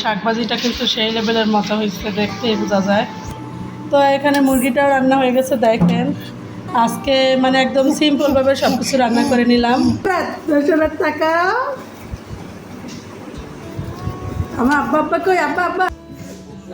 শাকভাজিটা কিন্তু সেই লেভেলের মজা হয়েছে, দেখতেই বোঝা যায়। তো এখানে মুরগিটাও রান্না হয়ে গেছে, দেখেন। আজকে মানে একদম সিম্পলভাবে সব কিছু রান্না করে নিলাম। টাকা আমার আব্বা আব্বা কই? আব্বা আব্বা।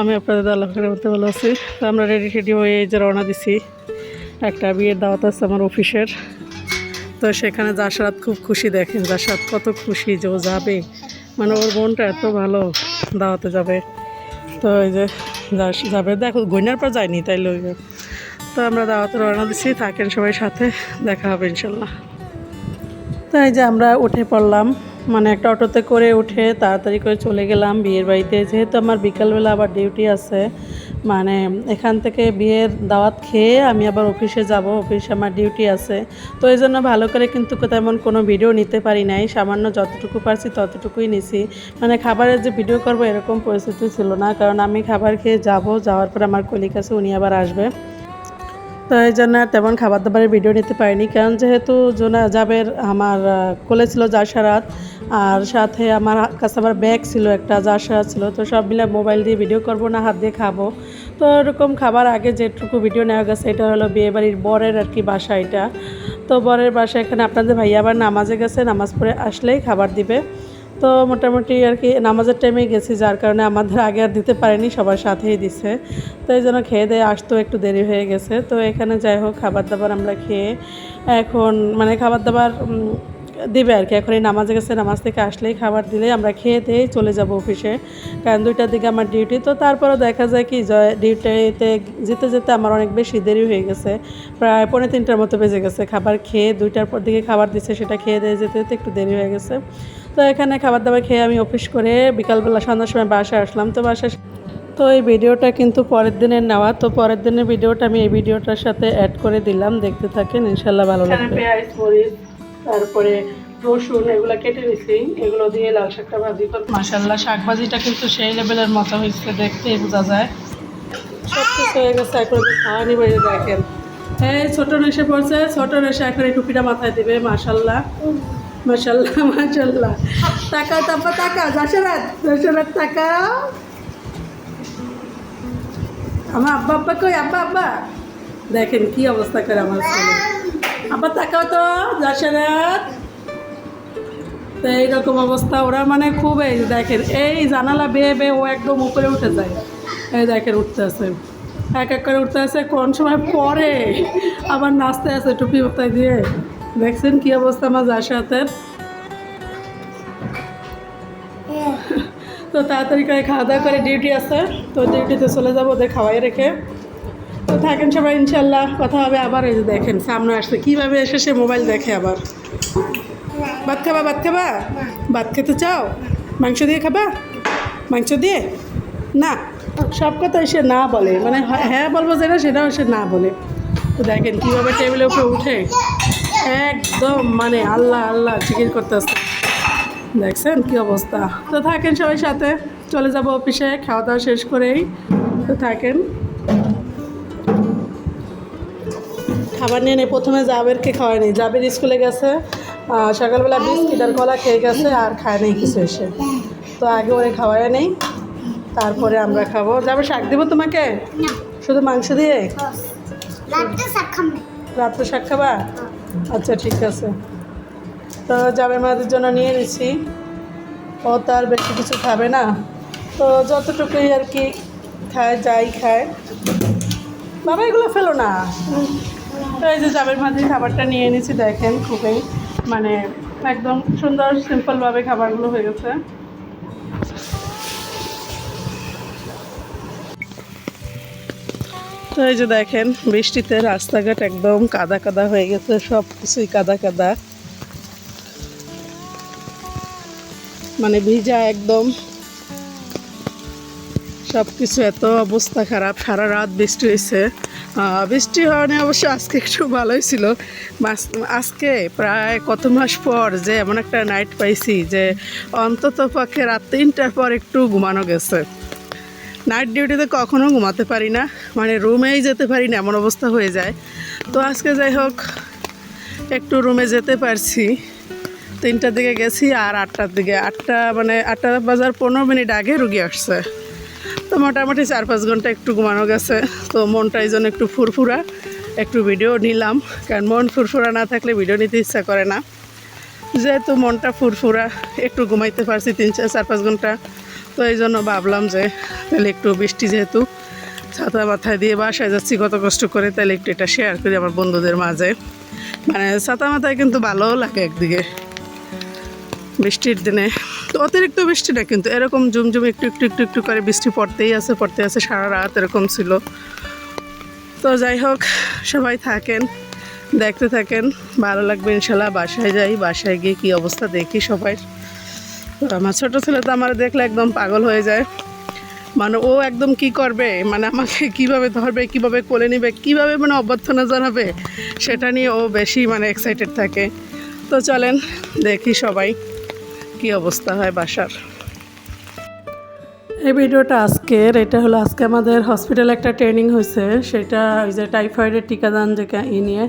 আমি আপনাদের আল্লাহ করে মধ্যে ভালো আছি। তো আমরা রেডি রেডি হয়ে এই যে রওনা দিছি। একটা বিয়ের দাওয়াত আছে আমার অফিসের। তো সেখানে জাসরাত খুব খুশি দেখেন জাসরাত কত খুশি যে ও যাবে। মানে ওর বোনটা এত ভালো দাওয়াতে যাবে। তো এই যে যাবে। দেখো গইনার পর যায়নি, তাই লই তো আমরা দাওয়াতে রওনা দিছি, থাকেন সবাই সাথে, দেখা হবে ইনশাল্লাহ। তাই যে আমরা উঠে পড়লাম। মানে একটা অটোতে করে উঠে তাড়াতাড়ি করে চলে গেলাম বিয়ের বাড়িতে। যেহেতু আমার বিকালবেলা আবার ডিউটি আছে মানে এখান থেকে বিয়ের দাওয়াত খেয়ে আমি আবার অফিসে যাব, অফিসে আমার ডিউটি আছে। তো এই জন্য ভালো করে কিন্তু তেমন কোনো ভিডিও নিতে পারি নাই, সামান্য যতটুকু পারছি ততটুকুই নিছি। মানে খাবারের যে ভিডিও করব এরকম পরিস্থিতি ছিল না, কারণ আমি খাবার খেয়ে যাব, যাওয়ার পর আমার কলিক আছে, উনি আবার আসবে। তো এই জন্য তেমন খাবার দাবারের ভিডিও নিতে পারিনি। কারণ যেহেতু জোনা জাবের আমার কোলে ছিল জাসারাত আর সাথে আমার কাছে আবার ব্যাগ ছিল, একটা জাসারাত ছিল, তো সব মিলে মোবাইল দিয়ে ভিডিও করব না, হাত দিয়ে খাব। তো এরকম খাবার আগে যেটুকু ভিডিও নেওয়া গেছে, এটা হলো বিয়েবাড়ির বরের আর কি বাসা এটা। তো বরের বাসা এখানে আপনাদের ভাইয়া আবার নামাজে গেছে, নামাজ পড়ে আসলেই খাবার দিবে। তো মোটামুটি আর কি নামাজের টাইমে গেছি, যার কারণে আমাদের আগে আর দিতে পারেনি, সবার সাথেই দিছে। তো এই জন্য খেয়ে দিয়ে আসতেও একটু দেরি হয়ে গেছে। তো এখানে যাই হোক খাবার দাবার আমরা খেয়ে এখন মানে খাবার দাবার দিবে আর কি। এখন এই নামাজে গেছে, নামাজ থেকে আসলেই খাবার দিলেই আমরা খেয়ে দিয়েই চলে যাব অফিসে। কারণ দুইটার দিকে আমার ডিউটি তো তারপরেও দেখা যায় কি জয় ডিউটিতে যেতে যেতে আমার অনেক বেশি দেরি হয়ে গেছে। প্রায় পৌনে তিনটার মতো বেজে গেছে। খাবার খেয়ে দুইটার পর দিকে খাবার দিচ্ছে সেটা খেয়ে দিয়ে যেতে যেতে একটু দেরি হয়ে গেছে। তো এখানে খাবার দাবার খেয়ে আমি অফিস করে বিকালবেলা সন্ধ্যার সময় বাসায় আসলাম। তো বাসায় তো এই ভিডিওটা কিন্তু পরের দিনের নেওয়া। তো পরের দিনের ভিডিওটা আমি এই ভিডিওটার সাথে অ্যাড করে দিলাম। দেখতে থাকেন ইনশাল্লাহ ভালো লাগবে। পেঁয়াজ মরিচ তারপরে রসুন এগুলো কেটে নিছি। এগুলো দিয়ে লাল শাকটা ভাজি করব। মাসাল্লাহ শাক ভাজিটা কিন্তু সেই লেভেলের মতো হয়েছে দেখতেই বোঝা যায়। সব কিছু হয়ে গেছে এখন খাওয়ানি বেড়ে দেখেন এই ছোট নেশে পড়ছে ছোট নেশে এখন এই টুপিটা মাথায় দিবে মাসাল্লাহ মাসাল্লাহ মাসাল্লাহ টাকা তারপর টাকা দশরাত দশরাত টাকা আমার আব্বা আব্বা কই? আব্বা আব্বা। দেখেন কি অবস্থা করে আমার ছেলে। আব্বা, তাকাও তো দশরাত তো এইরকম অবস্থা, ওরা মানে খুব এই দেখেন, এই জানালা বেয়ে বেয়ে ও একদম উপরে উঠে যায়। এই দেখেন, উঠতে আছে। এক এক করে উঠতে আছে, কোন সময় পরে আবার নাচতে আছে টুপি মাথায় দিয়ে। দেখছেন কি অবস্থা আমার জাসাতের তো তাড়াতাড়ি করে খাওয়া দাওয়া করে ডিউটি আছে। তো ডিউটিতে চলে যাব, ওদের খাওয়াই রেখে। তো থাকেন সবাই ইনশাল্লাহ কথা হবে আবার, এই যে দেখেন, সামনে আসছে। কীভাবে এসে সে মোবাইল দেখে আবার? ভাত খাবা ভাত খাবা? ভাত খেতে চাও? মাংস দিয়ে খাবা? মাংস দিয়ে? না, সব কথাই সে না বলে। মানে হ্যাঁ বলব যেটা, সেটাও সে না বলে। তো দেখেন কীভাবে টেবিলের উপরে উঠে। একদম মানে আল্লাহ আল্লাহ জিকির করতে আসছে দেখছেন কি অবস্থা? তো থাকেন সবাই সাথে চলে যাব অফিসে খাওয়া দাওয়া শেষ করেই। তো থাকেন। খাবার নিয়ে নেই প্রথমে জাবেরকে খাওয়ায়নি। জাবের স্কুলে গেছে সকালবেলা বিস্কিট আর কলা খেয়ে গেছে আর খায় নেই কিছু এসে। তো আগে ওরে খাওয়ায় নেই তারপরে আমরা খাব। যাবে শাক দেবো তোমাকে? শুধু মাংস দিয়ে? রাত্রে শাক খাবে রাত্রে শাক খাবা? আচ্ছা ঠিক আছে। তো জাবের মাদের জন্য নিয়ে নিচ্ছি ও তো আর বেশি কিছু খাবে না। তো যতটুকুই আর কি খায়, যাই খায়। বাবা, এগুলো ফেলো না। এই যে জাবের মাঝে খাবারটা নিয়ে এনেছি দেখেন খুবই মানে একদম সুন্দর সিম্পলভাবে খাবারগুলো হয়ে গেছে। এই যে দেখেন, বৃষ্টিতে রাস্তাঘাট একদম কাদা কাদা হয়ে গেছে সব কিছুই কাদা কাদা। মানে ভিজা একদম। সব কিছু এত অবস্থা খারাপ, সারা রাত বৃষ্টি হয়েছে। বৃষ্টি হওয়ানে অবশ্য আজকে একটু ভালোই ছিল। আজকে প্রায় কত মাস পর যে এমন একটা নাইট পাইছি যে অন্তত পক্ষে রাত তিনটার পর একটু ঘুমানো গেছে। নাইট ডিউটিতে কখনো ঘুমাতে পারি না। মানে রুমেই যেতে পারি না, এমন অবস্থা হয়ে যায়। তো আজকে যাই হোক, একটু রুমে যেতে পারছি। তিনটার দিকে গেছি আর আটটার দিকে। আটটা মানে আটটা বাজার পনেরো মিনিট আগে রুগী আসছে। তো মোটামুটি চার পাঁচ ঘণ্টা একটু ঘুমানো গেছে। তো মনটা এই জন্য একটু ফুরফুরা। একটু ভিডিও নিলাম। কারণ মন ফুরফুরা না থাকলে ভিডিও নিতে ইচ্ছা করে না। যেহেতু মনটা ফুরফুরা, একটু ঘুমাইতে পারছি তিন চার চার পাঁচ ঘণ্টা। তো এই জন্য ভাবলাম যে তাহলে একটু বৃষ্টি যেহেতু, ছাতা মাথায় দিয়ে বাসায় যাচ্ছি, কত কষ্ট করে তাহলে একটু এটা শেয়ার করি আমার বন্ধুদের মাঝে। মানে ছাতা মাথায় কিন্তু ভালোও লাগে একদিকে বৃষ্টির দিনে। তো অতিরিক্ত বৃষ্টি না কিন্তু এরকম ঝুমঝুম একটু একটু একটু একটু করে বৃষ্টি পড়তেই আছে, পড়তে আছে, সারা রাত এরকম ছিল। তো যাই হোক, সবাই থাকেন, দেখতে থাকেন, ভালো লাগবে ইনশাল্লাহ, বাসায় যাই, বাসায় গিয়ে কী অবস্থা দেখি সবাই। আমার ছোটো ছেলে তো আমার দেখলে একদম পাগল হয়ে যায়। মানে ও একদম কি করবে? মানে আমাকে কীভাবে ধরবে, কীভাবে কোলে নিবে, কীভাবে মানে অভ্যর্থনা জানাবে, সেটা নিয়ে ও বেশি মানে এক্সাইটেড থাকে। তো চলেন দেখি সবাই কি অবস্থা হয় বাসার। এই ভিডিওটা আজকের, এটা হলো আজকে আমাদের হসপিটালে একটা ট্রেনিং হয়েছে। সেটা ওই যে টাইফয়েডের টিকাদান যে নিয়ে।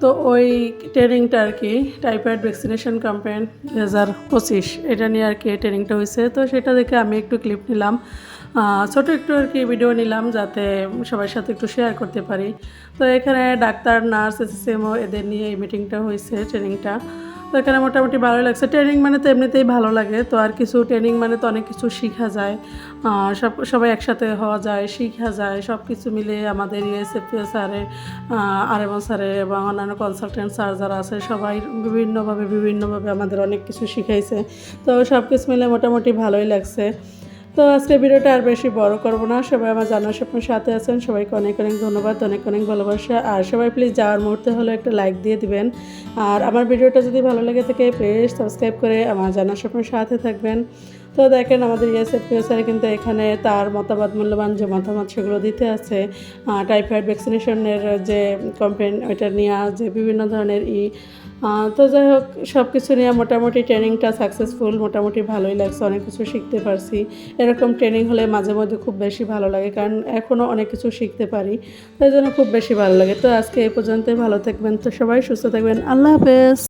তো ওই ট্রেনিংটা আর কি টাইফয়েড ভ্যাকসিনেশন ক্যাম্পেইন দু হাজার পঁচিশ, এটা নিয়ে আর কি ট্রেনিংটা হয়েছে। তো সেটা দেখে আমি একটু ক্লিপ নিলাম। ছোটো ছোট একটু আর কি ভিডিও নিলাম যাতে সবার সাথে একটু শেয়ার করতে পারি। তো এখানে ডাক্তার নার্স এসএসএমও এদের নিয়ে এই মিটিংটা হয়েছে ট্রেনিংটা এখানে মোটামুটি ভালোই লাগছে। ট্রেনিং মানে তো এমনিতেই ভালো লাগে, তো আর কিছু ট্রেনিং মানে তো অনেক কিছু শিখা যায়। সব, সবাই একসাথে হওয়া যায়, শিখা যায় সব কিছু মিলে আমাদের ইএসএফপিএ স্যারে আর এম স্যারে এবং অন্যান্য কনসালটেন্ট স্যার যারা আছে, সবাই বিভিন্নভাবে বিভিন্নভাবে আমাদের অনেক কিছু শিখাইছে। তো সব কিছু মিলে মোটামুটি ভালোই লাগছে। তো আজকে ভিডিওটা আর বেশি বড় করব না। সবাই আমার জানার স্বপ্নের সাথে আছেন। সবাইকে অনেক অনেক ধন্যবাদ, অনেক অনেক ভালোবাসা। আর সবাই প্লিজ যাওয়ার মুহূর্তে হলে একটা লাইক দিয়ে দিবেন। আর আমার ভিডিওটা যদি ভালো লাগে থাকে প্লিজ সাবস্ক্রাইব করে আমার জানার স্বপ্নের সাথে থাকবেন। তো দেখেন আমাদের ইএসএফ স্যার কিন্তু এখানে তার মতামত, মূল্যবান যে মতামত সেগুলো দিতে আছে। টাইফয়েড ভ্যাকসিনেশনের যে কমপ্লেন ওইটা নিয়ে যে বিভিন্ন ধরনের ই। তো যাই হোক সব কিছু নিয়ে মোটামুটি ট্রেনিংটা সাকসেসফুল মোটামুটি ভালোই লাগছে, অনেক কিছু শিখতে পারছি। এরকম ট্রেনিং হলে মাঝে মধ্যে খুব বেশি ভালো লাগে, কারণ এখনও অনেক কিছু শিখতে পারি, তাই জন্য খুব বেশি ভালো লাগে। তো আজকে এই পর্যন্তই, ভালো থাকবেন, তো সবাই সুস্থ থাকবেন, আল্লাহ হাফেজ।